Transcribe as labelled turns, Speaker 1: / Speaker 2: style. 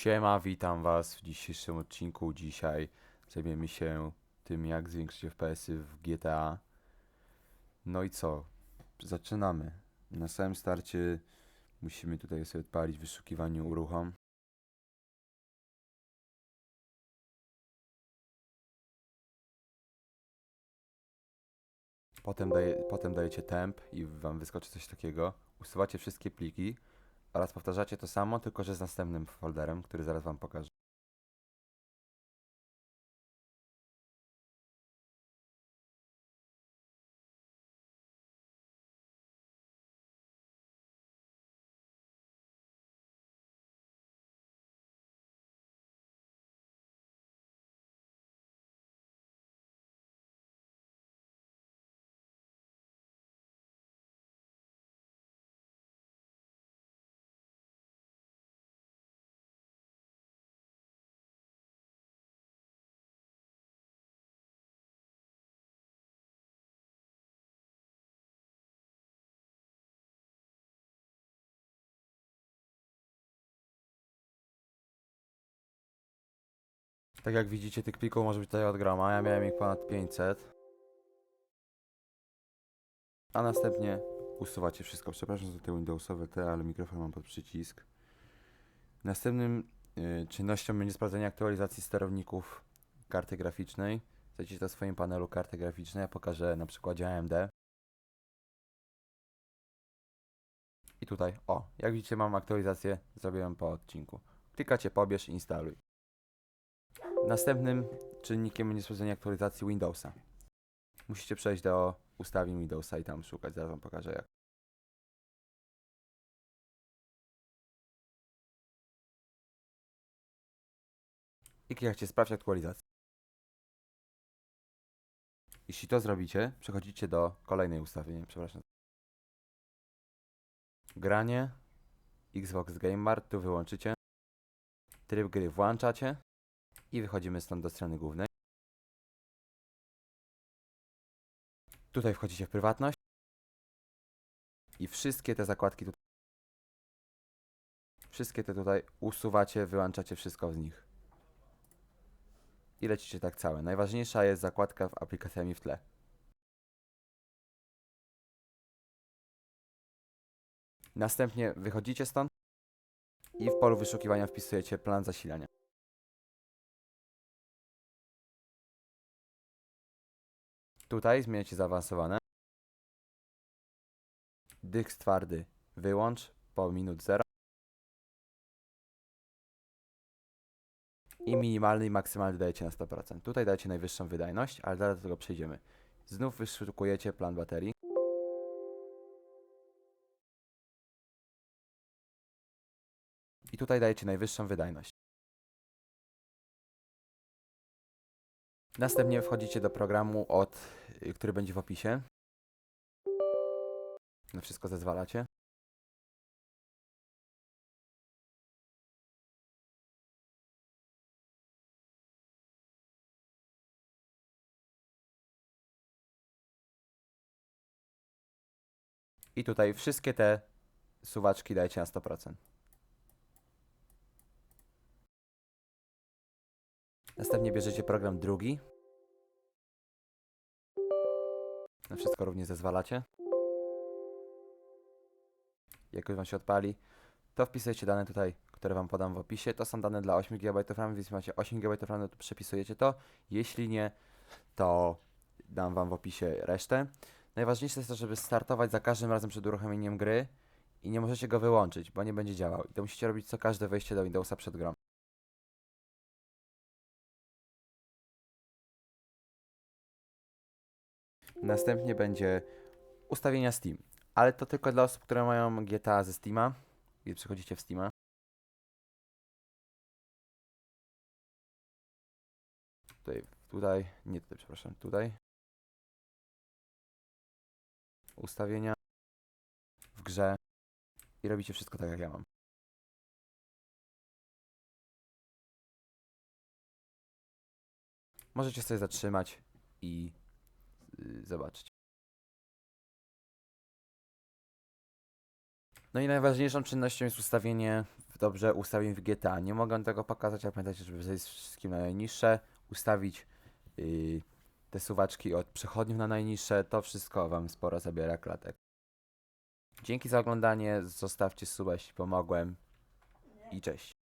Speaker 1: Siema, witam was w dzisiejszym odcinku. Dzisiaj zajmiemy się tym, jak zwiększyć FPS-y w GTA. No i co? Zaczynamy. Na samym starcie musimy tutaj sobie odpalić wyszukiwanie uruchom. Potem, daje, potem dajecie temp i wam wyskoczy coś takiego. Usuwacie wszystkie pliki oraz powtarzacie to samo, tylko że z następnym folderem, który zaraz wam pokażę. Tak jak widzicie, tych plików może być tutaj od grama. Ja miałem ich ponad 500. A następnie usuwacie wszystko. Przepraszam za te Windowsowe te, ale mikrofon mam pod przycisk. Następnym y, czynnością będzie sprawdzenie aktualizacji sterowników karty graficznej. Zajdziecie na swoim panelu karty graficznej. Ja pokażę na przykładzie AMD. I tutaj, o, jak widzicie mam aktualizację, zrobiłem po odcinku. Klikacie pobierz, instaluj. Następnym czynnikiem będzie sprawdzenie aktualizacji Windowsa. Musicie przejść do ustawień Windowsa i tam szukać, zaraz wam pokażę jak. I klikacie sprawdź aktualizację. Jeśli to zrobicie, przechodzicie do kolejnej ustawienia, przepraszam. Granie, Xbox Game Bar, tu wyłączycie. Tryb gry włączacie i wychodzimy stąd do strony głównej. Tutaj wchodzicie w prywatność i wszystkie te zakładki tutaj, wszystkie te tutaj usuwacie, wyłączacie wszystko z nich. I lecicie tak całe. Najważniejsza jest zakładka w aplikacjami w tle. Następnie wychodzicie stąd i w polu wyszukiwania wpisujecie plan zasilania. Tutaj zmieniacie zaawansowane. Dysk twardy wyłącz po minut 0. I minimalny i maksymalny dajecie na 100%. Tutaj dajecie najwyższą wydajność, ale zaraz do tego przejdziemy. Znów wyszukujecie plan baterii. I tutaj dajecie najwyższą wydajność. Następnie wchodzicie do programu, od, y, który będzie w opisie. Na wszystko zezwalacie. I tutaj wszystkie te suwaczki dajcie na 100%. Następnie bierzecie program drugi. Na wszystko również zezwalacie. Jak już wam się odpali, to wpisujecie dane tutaj, które wam podam w opisie. To są dane dla 8 GB RAM, więc macie 8 GB RAM, to przepisujecie to. Jeśli nie, to dam wam w opisie resztę. Najważniejsze jest to, żeby startować za każdym razem przed uruchomieniem gry i nie możecie go wyłączyć, bo nie będzie działał. I to musicie robić co każde wejście do Windowsa przed grą. Następnie będzie ustawienia Steam, ale to tylko dla osób, które mają GTA ze Steama. Gdy przechodzicie w Steama. Tutaj, tutaj, nie tutaj, przepraszam, tutaj. Ustawienia w grze i robicie wszystko tak jak ja mam. Możecie sobie zatrzymać i zobaczyć. No i najważniejszą czynnością jest ustawienie dobrze ustawiłem w GTA. Nie mogę tego pokazać, ale pamiętajcie, żeby zejść wszystkim na najniższe, ustawić yy, te suwaczki od przechodniów na najniższe, to wszystko wam sporo zabiera klatek. Dzięki za oglądanie, zostawcie suba, jeśli pomogłem i cześć.